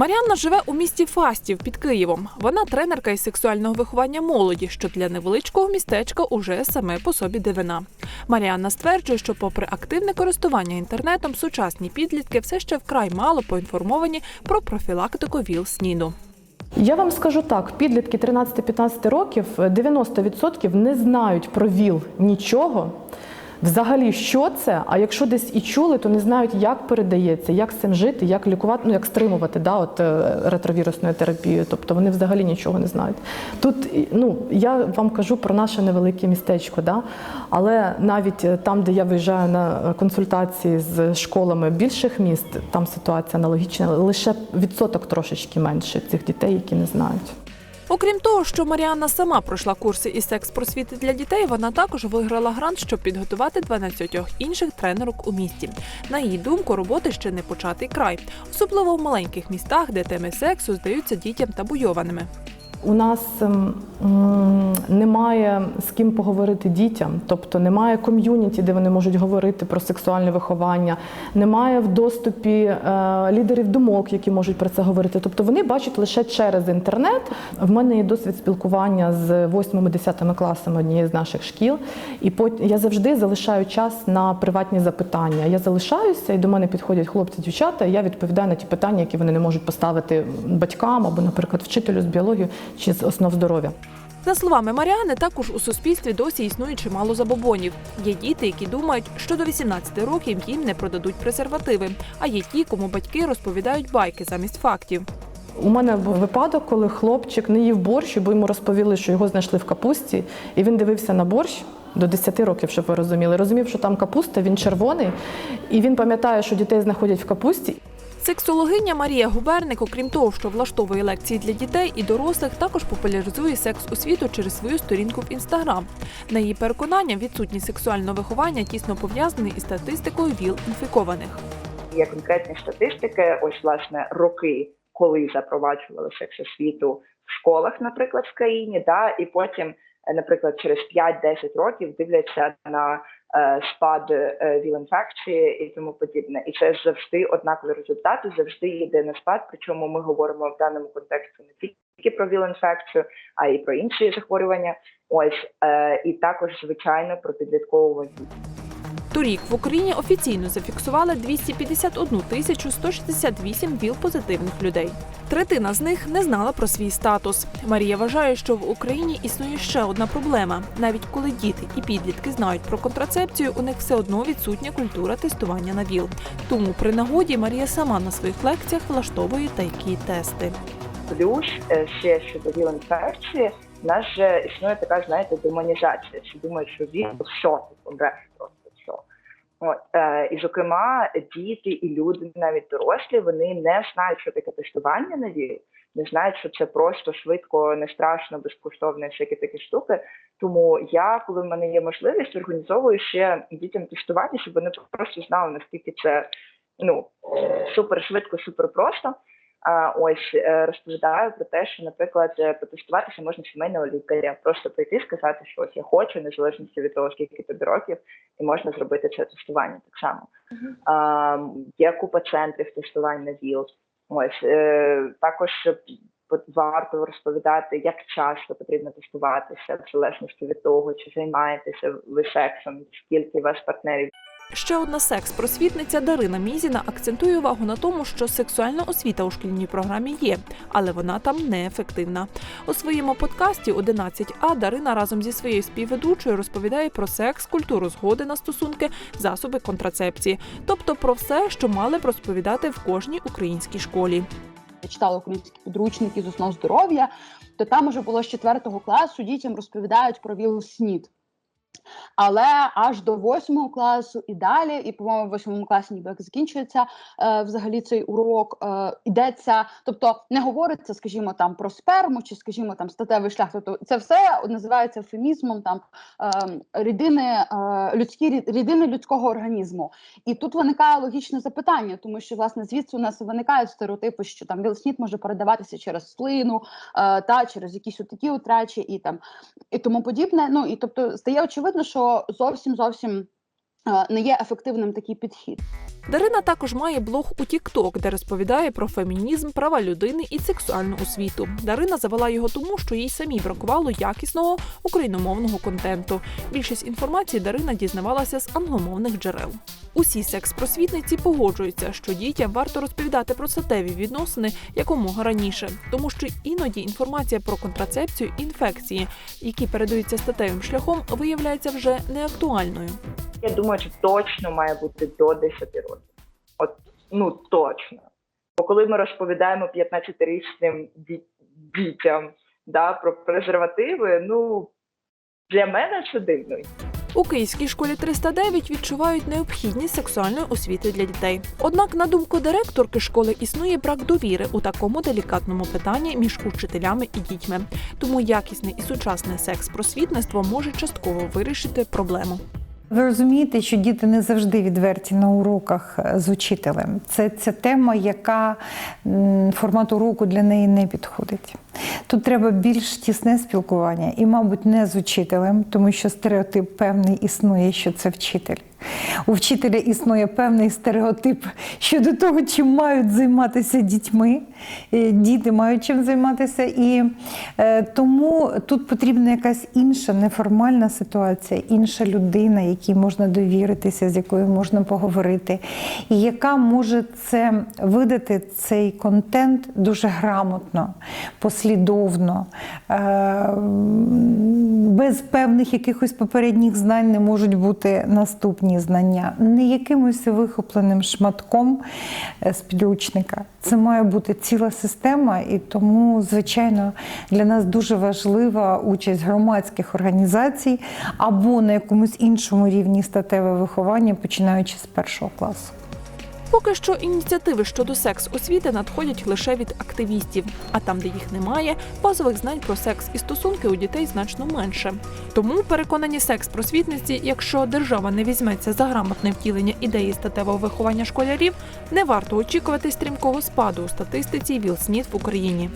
Маріанна живе у місті Фастів під Києвом. Вона тренерка із сексуального виховання молоді, що для невеличкого містечка уже саме по собі дивина. Маріанна стверджує, що, попри активне користування інтернетом, сучасні підлітки все ще вкрай мало поінформовані про профілактику ВІЛ СНІДу. Я вам скажу так: підлітки 13-15 років 90% не знають про ВІЛ нічого. Взагалі, що це? А якщо десь і чули, то не знають, як передається, як з цим жити, як лікувати, ну як стримувати да, от, е, ретровірусною терапією. Тобто вони взагалі нічого не знають. Тут ну, я вам кажу про наше невелике містечко, да? але навіть е, там, де я виїжджаю на консультації з школами більших міст, там ситуація аналогічна, лише відсоток трошечки менше цих дітей, які не знають. Окрім того, що Маріанна сама пройшла курси із секс-просвіти для дітей, вона також виграла грант, щоб підготувати 12 інших тренерок у місті. На її думку, роботи ще не початий край, особливо в маленьких містах, де теми сексу здаються дітям табуйованими. У нас ем, немає з ким поговорити дітям, тобто немає ком'юніті, де вони можуть говорити про сексуальне виховання, немає в доступі е, лідерів думок, які можуть про це говорити. Тобто вони бачать лише через інтернет. В мене є досвід спілкування з 8-10 класами однієї з наших шкіл, і я завжди залишаю час на приватні запитання. Я залишаюся, і до мене підходять хлопці, дівчата. і Я відповідаю на ті питання, які вони не можуть поставити батькам або, наприклад, вчителю з біології чи з основ здоров'я. За словами Маріани, також у суспільстві досі існує чимало забобонів. Є діти, які думають, що до 18 років їм не продадуть презервативи, а є ті, кому батьки розповідають байки замість фактів. У мене був випадок, коли хлопчик не їв борщ, бо йому розповіли, що його знайшли в капусті, і він дивився на борщ до 10 років, щоб ви розуміли. Розумів, що там капуста, він червоний, і він пам'ятає, що дітей знаходять в капусті. Сексологиня Марія Губерник, окрім того, що влаштовує лекції для дітей і дорослих, також популяризує секс у світу через свою сторінку в інстаграм. На її переконання, відсутність сексуального виховання тісно пов'язаний із статистикою ВІЛ інфікованих. Є конкретні статистики, ось власне роки, коли запроваджували секс освіту в школах, наприклад, в країні, да, і потім, наприклад, через 5-10 років дивляться на е, спад е, віл-інфекції і тому подібне. І це завжди однакові результати, завжди йде на спад. Причому ми говоримо в даному контексті не тільки про віл-інфекцію, а й про інші захворювання. Ось е, і також звичайно про підліткову віку. Торік в Україні офіційно зафіксували 251 тисячу 168 ВІЛ-позитивних людей. Третина з них не знала про свій статус. Марія вважає, що в Україні існує ще одна проблема. Навіть коли діти і підлітки знають про контрацепцію, у них все одно відсутня культура тестування на ВІЛ. Тому при нагоді Марія сама на своїх лекціях влаштовує такі тести. Плюс е, ще щодо віл-інфекції, в нас же існує така, знаєте, демонізація. Всі думають, що ВІЛ все, помреш просто. От, е, і, зокрема, діти і люди, навіть дорослі, вони не знають, що таке тестування на вірі, не знають, що це просто швидко, не страшно, безкоштовно, всякі такі штуки. Тому я, коли в мене є можливість, організовую ще дітям тестувати, щоб вони просто знали, наскільки це ну супер швидко, супер просто. Ось е, розповідаю про те, що, наприклад, е, потестуватися можна сімейного лікаря, просто прийти сказати, що ось я хочу, незалежно від того, скільки тобі років, і можна зробити це тестування так само. А, є купа центрів тестувань на ВІЛ. Ось е, також варто розповідати, як часто потрібно тестуватися, в залежності від того, чи займаєтеся ви сексом, скільки у вас партнерів Ще одна секс-просвітниця Дарина Мізіна акцентує увагу на тому, що сексуальна освіта у шкільній програмі є, але вона там неефективна. У своєму подкасті 11А Дарина разом зі своєю співведучою розповідає про секс, культуру згоди на стосунки, засоби контрацепції, тобто про все, що мали б розповідати в кожній українській школі. я читала українські підручники з основ здоров'я, то там уже було з 4 класу дітям розповідають про ВІЛ-СНІД. Але аж до восьмого класу і далі, і по-моєму, в восьмому класі ніби як закінчується е, взагалі цей урок. Е, йдеться, тобто не говориться, скажімо, там про сперму чи, скажімо, там статевий шлях. Тобто це все називається ефемізмом там е, рідини, е, людські рідини людського організму. І тут виникає логічне запитання, тому що власне звідси у нас виникають стереотипи, що там вілснід може передаватися через слину, е, та через якісь такі утрачі і там і тому подібне. Ну і тобто стає очевидно, що зовсім зовсім не є ефективним такий підхід. Дарина також має блог у TikTok, де розповідає про фемінізм, права людини і сексуальну освіту. Дарина завела його тому, що їй самій бракувало якісного україномовного контенту. Більшість інформації Дарина дізнавалася з англомовних джерел. Усі секс-просвітниці погоджуються, що дітям варто розповідати про статеві відносини якомога раніше, тому що іноді інформація про контрацепцію інфекції, які передаються статевим шляхом, виявляється вже неактуальною. Я думаю, що точно має бути до 10 років. От ну точно. Бо коли ми розповідаємо 15-річним дітям да, про презервативи, ну для мене це дивно. У київській школі 309 відчувають необхідність сексуальної освіти для дітей. Однак, на думку директорки школи, існує брак довіри у такому делікатному питанні між учителями і дітьми. Тому якісне і сучасне секс-просвітництво може частково вирішити проблему. Ви розумієте, що діти не завжди відверті на уроках е, з учителем. Це ця тема, яка формат уроку для неї не підходить. Тут треба більш тісне спілкування, і, мабуть, не з учителем, тому що стереотип певний існує, що це вчитель. У вчителя існує певний стереотип щодо того, чим мають займатися дітьми. Е, Діти мають чим займатися. І е, тому тут потрібна якась інша неформальна ситуація, інша людина, якій можна довіритися, з якою можна поговорити, і яка може це видати цей контент дуже грамотно, послідовно, е, без певних якихось попередніх знань не можуть бути наступні знання, не якимось вихопленим шматком е, з підручника. Це має бути ціла система, і тому, звичайно, для нас дуже важлива участь громадських організацій або на якомусь іншому рівні статеве виховання, починаючи з першого класу. Поки що ініціативи щодо секс-освіти надходять лише від активістів, а там, де їх немає, базових знань про секс і стосунки у дітей значно менше. Тому переконані секс-просвітниці, якщо держава не візьметься за грамотне втілення ідеї статевого виховання школярів, не варто очікувати стрімкого спаду у статистиці ВІЛ-СНІД в Україні.